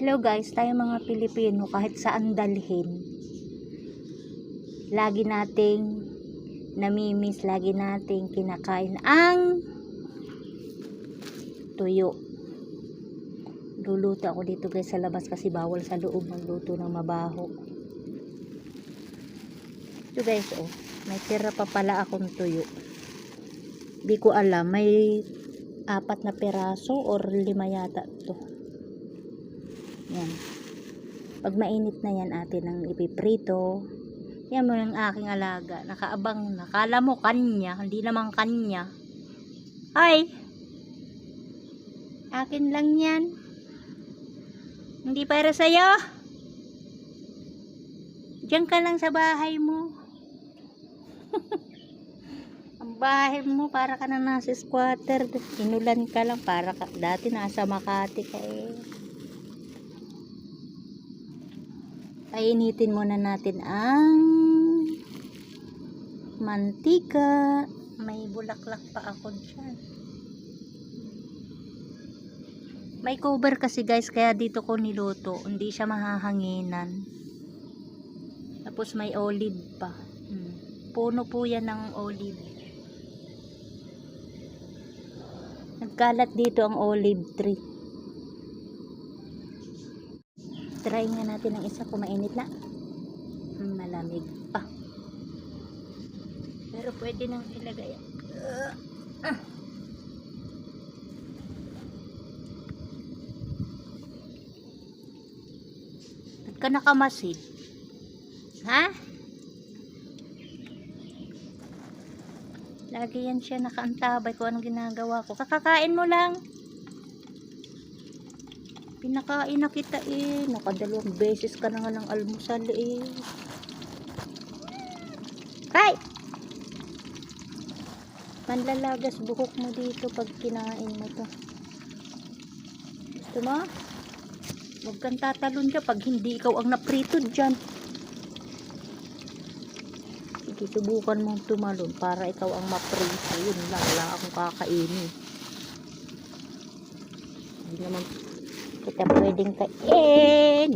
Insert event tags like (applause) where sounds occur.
Hello guys, tayo mga Pilipino kahit saan dalhin. Lagi nating namimiss, lagi nating kinakain ang tuyo. Luluto ako dito guys sa labas kasi bawal sa loob magluto ng mabaho. Ito guys, oh, may tira pa pala akong tuyo. Di ko alam, may apat na peraso or lima yata to. Yan. Pag mainit na yan atin ang ipiprito. Yan mo yung aking alaga. Nakaabang na. Kala mo kanya. Hindi naman kanya. Ay! Akin lang yan. Hindi para sa'yo. Diyan ka lang sa bahay mo. (laughs) Ang bahay mo para ka na nasa squatter. Inulan ka lang para ka. Dati nasa Makati ka eh. Painitin muna natin ang mantika. May bulaklak pa ako dyan. May cover kasi guys, kaya dito ko niluto. Hindi siya mahahanginan. Tapos may olive pa. Hmm. Puno po yan ng olive. Nagkalat dito ang olive tree. Try nga natin ang isa kung mainit na. Hmm, Malamig pa. Pero pwede nang ilagay. Uh, ah. Ba't ka nakamasid? Ha? Lagi yan siya nakaantabay kung anong ginagawa ko. Kakakain mo lang. Pinakain na kita eh. Nakadalawang beses ka na nga ng almusal eh. Hay! Manlalagas buhok mo dito pag kinain mo to. Gusto mo? Huwag kang tatalon ka pag hindi ikaw ang naprito dyan. Sige, subukan mong tumalon para ikaw ang maprito. Yun lang, wala akong kakainin. Hindi naman kita pwedeng kainin.